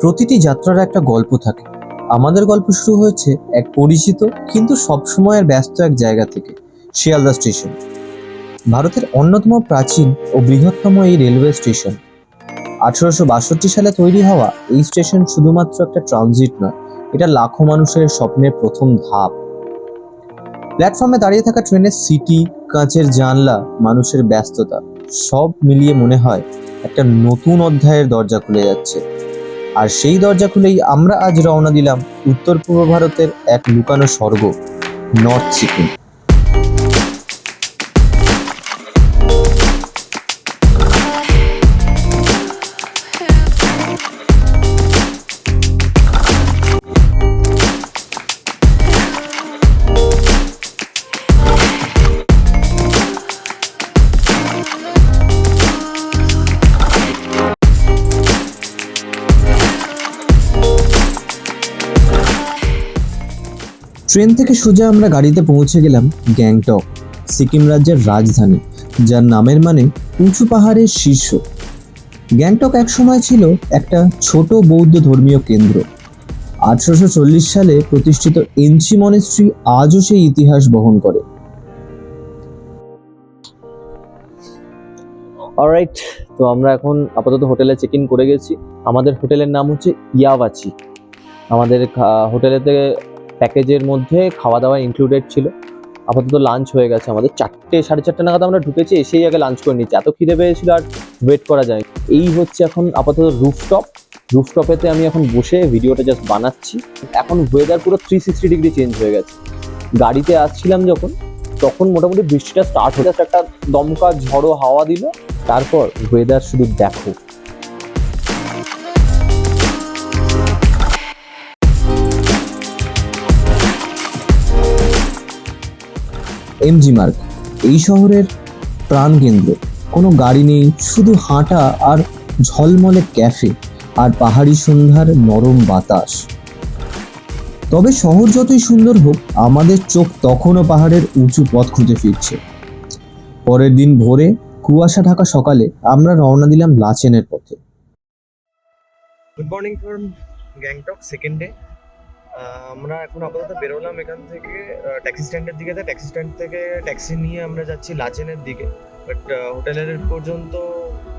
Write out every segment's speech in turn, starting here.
প্রতিটি যাত্রার একটা গল্প থাকে। আমাদের গল্প শুরু হয়েছে এক পরিচিত কিন্তু সবসময়ের ব্যস্ত এক জায়গা থেকে, শিয়ালদা স্টেশন। ভারতের অন্যতম প্রাচীন ও বৃহত্তম এই রেলওয়ে স্টেশন। আঠারোশো বাষট্টি সালে তৈরি হওয়া এই স্টেশন শুধুমাত্র একটা ট্রানজিট নয়, এটা লাখো মানুষের স্বপ্নের প্রথম ধাপ। প্ল্যাটফর্মে দাঁড়িয়ে থাকা ট্রেনের সিটি, কাঁচের জানলা, মানুষের ব্যস্ততা, সব মিলিয়ে মনে হয় একটা নতুন অধ্যায়ের দরজা খুলে যাচ্ছে। আর সেই দরজা খুলেই আমরা আজ রওনা দিলাম উত্তর পূর্ব ভারতের এক লুকানো স্বর্গ নর্থ সিকিম ট্রেন থেকে সোজা আমরা গাড়িতে পৌঁছে গেলাম গ্যাংটক, সিকিম রাজ্যের রাজধানী, যার নামের মানে উঁচু পাহাড়ের শীর্ষ। গ্যাংটক একসময় ছিল একটা ছোট বৌদ্ধ ধর্মীয় কেন্দ্র। আঠারোশো চল্লিশ সালে প্রতিষ্ঠিত এনচি মনেস্ট্রি আজও সেই ইতিহাস বহন করে। অলরাইট তো আমরা এখন আপাতত হোটেলে চেক ইন করে গেছি। আমাদের হোটেলের নাম হচ্ছে ইয়াবাচি। আমাদের হোটেলেতে প্যাকেজের মধ্যে খাওয়া দাওয়া ইনক্লুডেড ছিল। আপাতত লাঞ্চ হয়ে গেছে আমাদের। চারটে, সাড়ে চারটে নাগাদ আমরা ঢুকেছি, এসেই আগে লাঞ্চ করে নিচ্ছি এত খিদে পেয়েছিল আর ওয়েট করা যায়। এই হচ্ছে এখন আপাতত রুফটপ রুফটপেতে আমি এখন বসে ভিডিওটা জাস্ট বানাচ্ছি। এখন ওয়েদার পুরো থ্রি সিক্সটি ডিগ্রি চেঞ্জ হয়ে গেছে। গাড়িতে আসছিলাম যখন, তখন মোটামুটি বৃষ্টিটা স্টার্ট হয়ে গেছে। একটা দমকা ঝড়ো হাওয়া দিল। তারপর ওয়েদার শুধু দেখো। এমজি মার্গ এই শহরের প্রাণকেন্দ্র কোনো গাড়ি নেই, শুধু হাঁটা আর ঝলমলে ক্যাফে আর পাহাড়ি সন্ধ্যার নরম বাতাস। তবে শহর যতই সুন্দর হোক, আমাদের চোখ তখনও পাহাড়ের উঁচু পথ খুঁজে ফিরছে। পরের দিন ভোরে কুয়াশা ঢাকা সকালে আমরা রওনা দিলাম লাচেনের পথে। Good morning from Gangtok second day আমরা এখন আপাতত বেরোলাম এখান থেকে ট্যাক্সি স্ট্যান্ডের দিকে। ট্যাক্সি স্ট্যান্ড থেকে ট্যাক্সি নিয়ে আমরা যাচ্ছি লাচেনের দিকে। বাট হোটেলের পর্যন্ত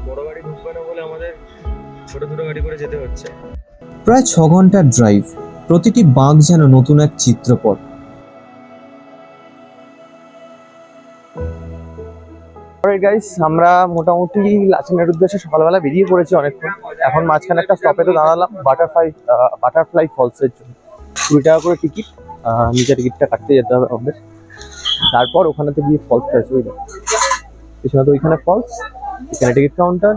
বড় গাড়ি ঢুকবে না বলে আমাদের ছোট ছোট গাড়ি করে যেতে হচ্ছে। প্রায় ছ ঘণ্টার ড্রাইভ প্রতিটি বাঁক যেন নতুন এক চিত্রপট। গাইস আমরা মোটামুটি লাচেনের উদ্দেশ্যে সকালবেলা বেরিয়ে পড়েছি অনেকক্ষণ। এখন মাঝখানে একটা স্টপেতে দাঁড়ালাম বাটারফ্লাই বাটারফ্লাই ফলসের জন্য। কুড়ি টাকা করে টিকিট নিজের টিকিটটা কাটতে যেতে হবে আমাদের। তারপর ওখানেতে গিয়ে ফলসটা আছে ওই। পেছনে তো ওইখানে ফলস এখানে টিকিট কাউন্টার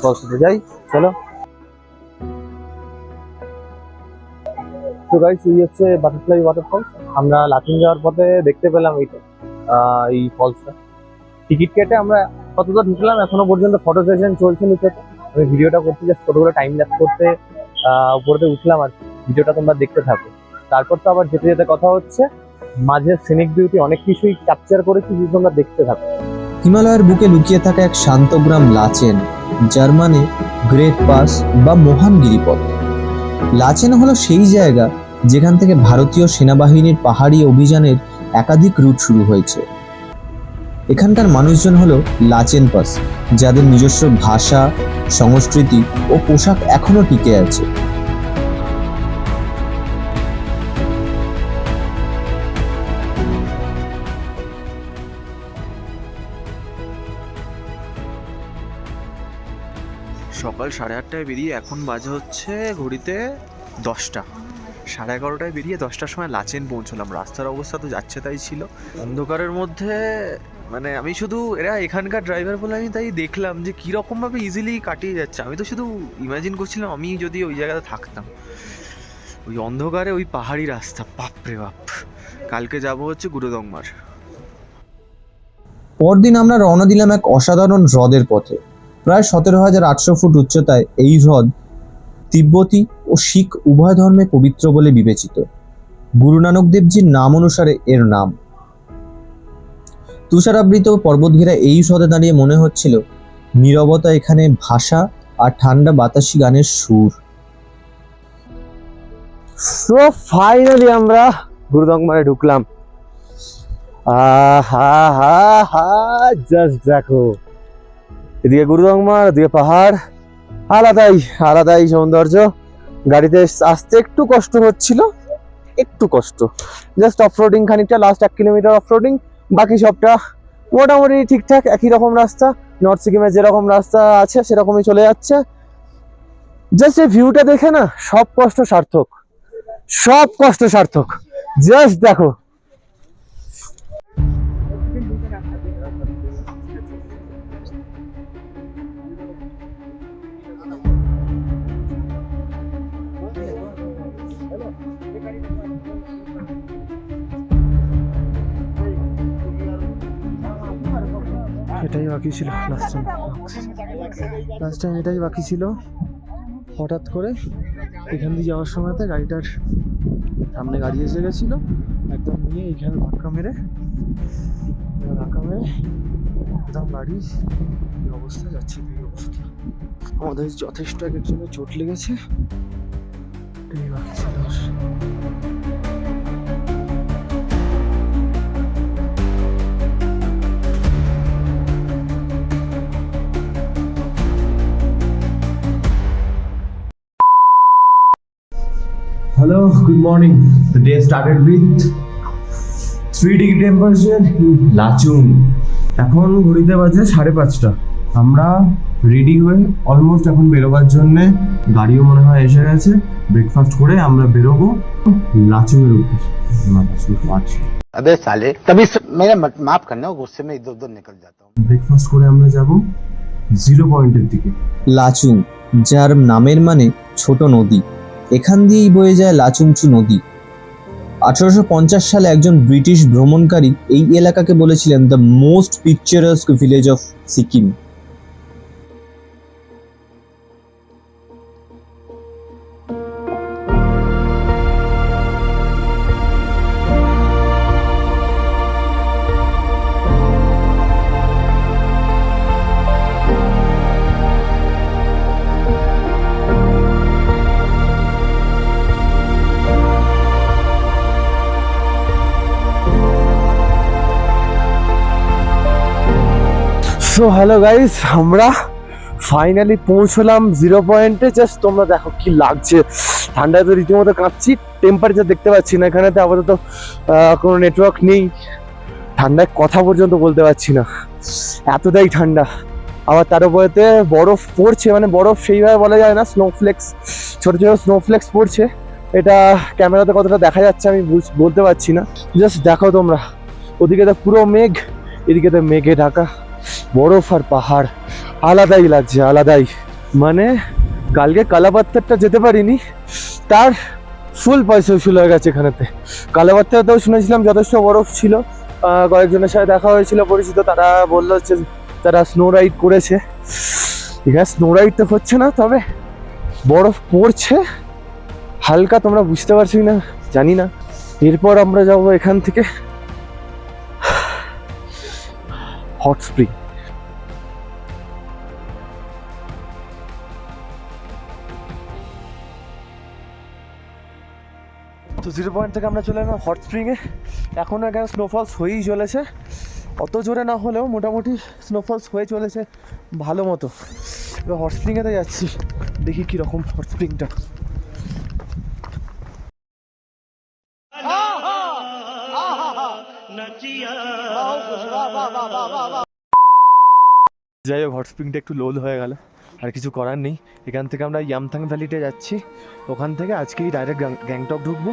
ফলসে যাই চলো। তো গাইস এই হচ্ছে বাটারফ্লাই ওয়াটারফল আমরা লাচুং যাওয়ার পথে দেখতে পেলাম এইটা এই ফলসটা টিকিট কেটে আমরা কতটা ঢুকলাম এখনও পর্যন্ত ফটো সেশন চলছে নিচেতে। আমি ভিডিওটা করতে জাস্ট কতগুলো টাইম ল্যাপস করতে আহ, উপরেতে উঠলাম আর। ভিডিওটা তোমরা দেখতে থাকো। তারপর তো আবার যেতে যেতে কথা হচ্ছে, মাঝে সিনিক বিউটি অনেক কিছুই ক্যাপচার করেছি যদি তোমরা দেখতে থাকো। হিমালয়ের বুকে লুকিয়ে থাকা এক শান্ত গ্রাম লাচেন যার মানে গ্রেট পাস বা মহান গিরিপথ। লাচেন হলো সেই জায়গা যেখান থেকে ভারতীয় সেনাবাহিনীর পাহাড়ি অভিযানের একাধিক রুট শুরু হয়েছে। এখানকার মানুষজন হলো লাচেন পাস, যাদের নিজস্ব ভাষা, সংস্কৃতি ও পোশাক এখনও টিকে আছে। সকাল সাড়ে আটটায় বেরিয়ে এখন বাজে হচ্ছে ঘড়িতে দশটা। সাড়ে এগারোটায় বেরিয়ে দশটার সময় লাচেন পৌঁছলাম। রাস্তার অবস্থা তো যাচ্ছে তাই ছিল। অন্ধকারের মধ্যে মানে আমি শুধু, এরা এখানকার ড্রাইভার বলে আমি তাই দেখলাম যে কীরকমভাবে ইজিলি কাটিয়ে যাচ্ছে। আমি তো শুধু ইমাজিন করছিলাম, আমি যদি ওই জায়গাতে থাকতাম। ওই অন্ধকারে ওই পাহাড়ি রাস্তা বাপরে বাপ। কালকে যাব হচ্ছে গুরুদংমার। পরদিন আমরা রওনা দিলাম এক অসাধারণ হ্রদের পথে। প্রায় সতেরো হাজার আটশো ফুট উচ্চতায় এই হ্রদ তিব্বতী ও শিখ উভয় ধর্মে পবিত্র বলে বিবেচিত। গুরু নানক দেবজির নাম অনুসারে এর নাম। তুষারাবৃত পর্বত ঘেরা এই হ্রদে দাঁড়িয়ে মনে হচ্ছিল নীরবতা এখানে ভাষা আর ঠান্ডা বাতাসি গানের সুর। ফাইনালি আমরা গুরুদংমারে ঢুকলাম। আহা, হা হা জাস্ট দেখো। এদিকে গুরুদংমার এদিকে পাহাড়। আলাদাই আলাদাই সৌন্দর্য। গাড়িতে আসতে একটু কষ্ট হচ্ছিল, একটু কষ্ট। জাস্ট অফরোডিং খানিকটা লাস্ট এক কিলোমিটার অফরোডিং বাকি সবটা মোটামুটি ঠিকঠাক, একই রকম রাস্তা। নর্থ সিকিমের যেরকম রাস্তা আছে, সেরকমই চলে যাচ্ছে। জাস্ট এই ভিউটা দেখে না, সব কষ্ট সার্থক। সব কষ্ট সার্থক। জাস্ট দেখো এটাই বাকি ছিল লাস্ট টাইম লাস্ট টাইম এটাই বাকি ছিল। হঠাৎ করে এখান দিয়ে যাওয়ার সময়তে গাড়িটার সামনে গাড়ি এসে গেছিল। একদম নিয়ে এইখানে ধাক্কা মেরে এখানে ধাক্কা মেরে একদম গাড়ি এই অবস্থা যাচ্ছে এই অবস্থা। আমাদের যথেষ্ট এক একজনের চোট লেগেছে। এটাই বাকি ছিল। Hello, good morning. The day started with 3 degree temperature in Lachung এখন ঘড়িতে বাজে সাড়ে পাঁচটা আমরা রেডি হয়ে অলমোস্ট এখন বেরোবার জন্যে গাড়িও মনে হয় এসে গেছে ব্রেকফাস্ট করে আমরা বেরোবো লাচুংয়ের উদ্দেশ্যে না, লাচুং। अबे साले तभी स... मेरा मत- माफ करना गुस्से में इधर उधर निकल जाता हूँ ব্রেকফাস্ট করে আমরা যাব জিরো পয়েন্টের দিকে লাচুং যার নামের মানে ছোট নদী এখান দিয়েই বয়ে যায় লাচুংচু নদী। আঠারোশো পঞ্চাশ সালে একজন ব্রিটিশ ভ্রমণকারী এই এলাকাকে বলেছিলেন the most picturesque village of Sikkim so hello guys আমরা ফাইনালি পৌঁছলাম জিরো পয়েন্টে জাস্ট তোমরা দেখো কি লাগছে। ঠান্ডায় তো রীতিমতো কাঁপছি টেম্পারেচার দেখতে পাচ্ছি না এখানে তো আপাতত কোনো নেটওয়ার্ক নেই। ঠান্ডায় কথা পর্যন্ত বলতে পারছি না। এতটাই ঠান্ডা। আবার তার উপরেতে বরফ পড়ছে মানে বরফ সেইভাবে বলা যায় না স্নোফ্লেক্স ছোটো ছোট স্নোফ্লেক্স পড়ছে। এটা ক্যামেরাতে কতটা দেখা যাচ্ছে আমি বলতে পারছি না। জাস্ট দেখো তোমরা। ওদিকে তো পুরো মেঘ, এদিকে তো মেঘে ঢাকা। বরফ আর পাহাড় আলাদাই লাগছে, আলাদাই। মানে কালকে কালাপাত্তারটা যেতে পারিনি, তার ফুল পয়সা উসুল হয়ে গেছে এখানেতে। কালাপাত্তারতেও শুনেছিলাম যথেষ্ট বরফ ছিল। কয়েকজনের সাথে দেখা হয়েছিল, পরিচিত, তারা বলল হচ্ছে তারা স্নো রাইড করেছে। এখানে স্নো রাইড তো হচ্ছে না, তবে বরফ পড়ছে। হালকা তোমরা বুঝতে পারছি না জানি না। এরপর আমরা যাব এখান থেকে। Hot spring. তো জিরো পয়েন্ট থেকে আমরা চলে এলাম হট স্প্রিংয়ে এখনও এখানে স্নোফলস হয়েই চলেছে। অত জোরে না হলেও মোটামুটি স্নোফলস হয়ে চলেছে ভালো মতো। এবার হট স্প্রিংয়েতে যাচ্ছি। দেখি কীরকম হট স্প্রিংটা। যাই হোক হট স্প্রিংটা একটু লোল হয়ে গেল, আর কিছু করার নেই। এখান থেকে আমরা ইয়ামথাং ভ্যালিতে যাচ্ছি। ওখান থেকে আজকেই ডাইরেক্ট গ্যাংটক ঢুকবো।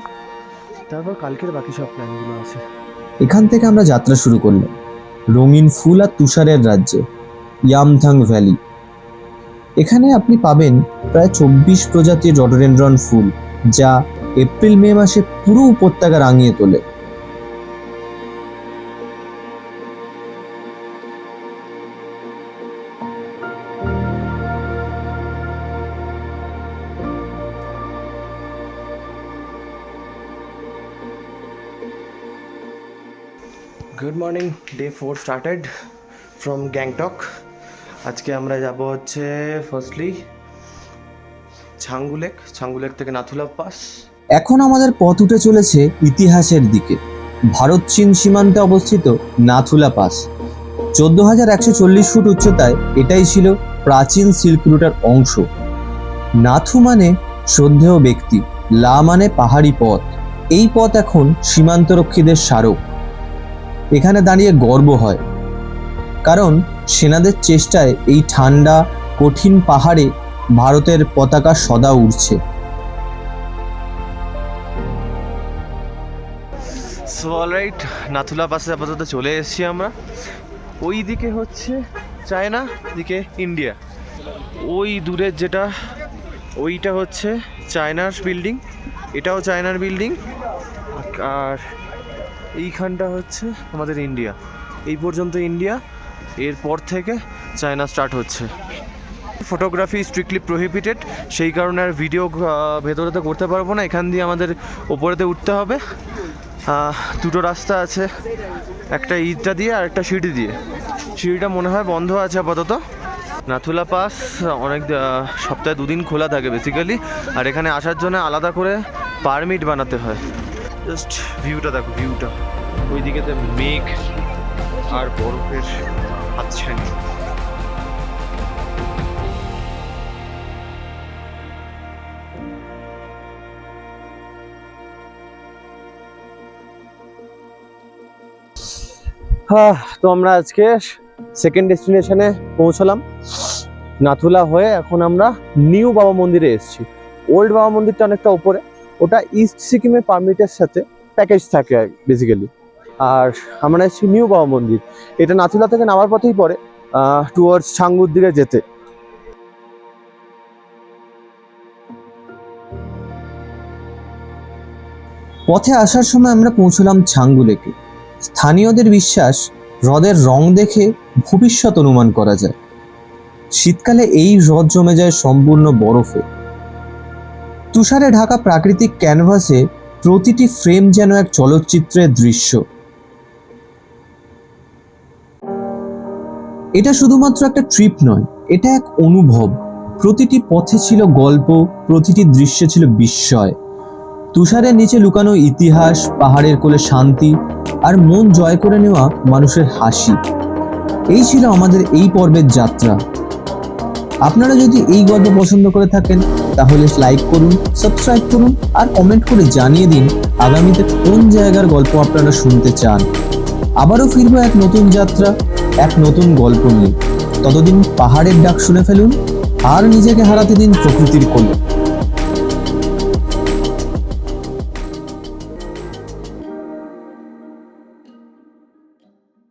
তারপর কালকের বাকি সব প্ল্যানগুলো আছে। এখান থেকে আমরা যাত্রা শুরু করলাম। রঙিন ফুল আর তুষারের রাজ্যে ইয়ামথাং ভ্যালি এখানে আপনি পাবেন প্রায় চব্বিশ প্রজাতির রডোডেন্ড্রন ফুল, যা এপ্রিল মে মাসে পুরো উপত্যকা রাঙিয়ে তোলে। Good morning, day four started from Gangtok. আজকে আমরা যাব হচ্ছে ফার্স্টলি ছাঙ্গুলেক ছাঙ্গুলেক থেকে নাথুলা পাস। এখন আমাদের পথ উঠে চলেছে ইতিহাসের দিকে। ভারত, চীন সীমান্তে অবস্থিত নাথুলা পাস। চোদ্দ হাজার একশো চল্লিশ ফুট উচ্চতায় এটাই ছিল প্রাচীন সিল্ক রুটের অংশ। নাথু মানে শ্রদ্ধেয় ব্যক্তি, লা মানে পাহাড়ি পথ। এই পথ এখন সীমান্তরক্ষীদের স্মারক। এখানে দাঁড়িয়ে গর্ব হয়। কারণ সেনাদের চেষ্টায় এই ঠান্ডা, কঠিন পাহাড়ে ভারতের পতাকা সদা উড়ছে। সো নাথুলা পাশে আপাতত চলে এসেছি আমরা। ওই দিকে হচ্ছে চায়না দিকে ইন্ডিয়া ওই দূরের যেটা, ওইটা হচ্ছে চায়নার বিল্ডিং এটাও চায়নার বিল্ডিং আর এইখানটা হচ্ছে আমাদের ইন্ডিয়া। এই পর্যন্ত ইন্ডিয়া, এরপর থেকে চায়না স্টার্ট হচ্ছে। ফটোগ্রাফি স্ট্রিক্টলি প্রহিবিটেড সেই কারণে আর ভিডিও ভেতরেতে করতে পারব না, এখান দিয়ে আমাদের ওপরেতে উঠতে হবে। দুটো রাস্তা আছে, একটা ইটটা দিয়ে আর একটা সিঁড়ি দিয়ে। সিঁড়িটা মনে হয় বন্ধ আছে আপাতত। নাথুলা পাস, অনেক সপ্তাহে দুদিন খোলা থাকে বেসিক্যালি আর এখানে আসার জন্য আলাদা করে পারমিট বানাতে হয়। জাস্ট ভিউটা দেখো ভিউটা ওইদিকেতে মেঘ আর বরফের হাতছানি। হ্যাঁ তো আমরা আজকে সেকেন্ড ডেস্টিনেশনে পৌঁছলাম। নাথুলা হয়ে এখন আমরা নিউ বাবা মন্দিরে এসেছি। ওল্ড বাবা মন্দিরটা অনেকটা উপরে। ওটা ইস্ট সিকিমের পারমিটের সাথে প্যাকেজ থাকে বেসিক্যালি আর আমরা এসেছি নিউ বাবা মন্দির এটা নাথুলা থেকে নামার পথেই পড়ে টুয়ার্ডস ছাঙ্গুর দিকে যেতে। পথে আসার সময় আমরা পৌঁছলাম ছাঙ্গু লেকে স্থানীয়দের বিশ্বাস, হ্রদের রং দেখে ভবিষ্যৎ অনুমান করা যায়। শীতকালে এই হ্রদ জমে যায় সম্পূর্ণ বরফে। তুষারে ঢাকা প্রাকৃতিক ক্যানভাসে প্রতিটি ফ্রেম যেন এক চলচ্চিত্রের দৃশ্য। এটা শুধুমাত্র একটা ট্রিপ নয়, এটা এক অনুভব। প্রতিটি পথে ছিল গল্প, প্রতিটি দৃশ্যে ছিল বিস্ময়। তুষারের নিচে লুকানো ইতিহাস, পাহাড়ের কোলে শান্তি, আর মন জয় করে নেওয়া মানুষের হাসি। এই ছিল আমাদের এই পর্বের যাত্রা। আপনারা যদি এই গল্প পছন্দ করে থাকেন তাহলে লাইক করুন সাবস্ক্রাইব করুন আর কমেন্ট করে জানিয়ে দিন আগামীতে কোন জায়গার গল্প আপনারা শুনতে চান। আবারও ফিরবো এক নতুন যাত্রা, এক নতুন গল্প নিয়ে। ততদিন পাহাড়ের ডাক শুনে ফেলুন আর নিজেকে হারাতে দিন প্রকৃতির কোলে।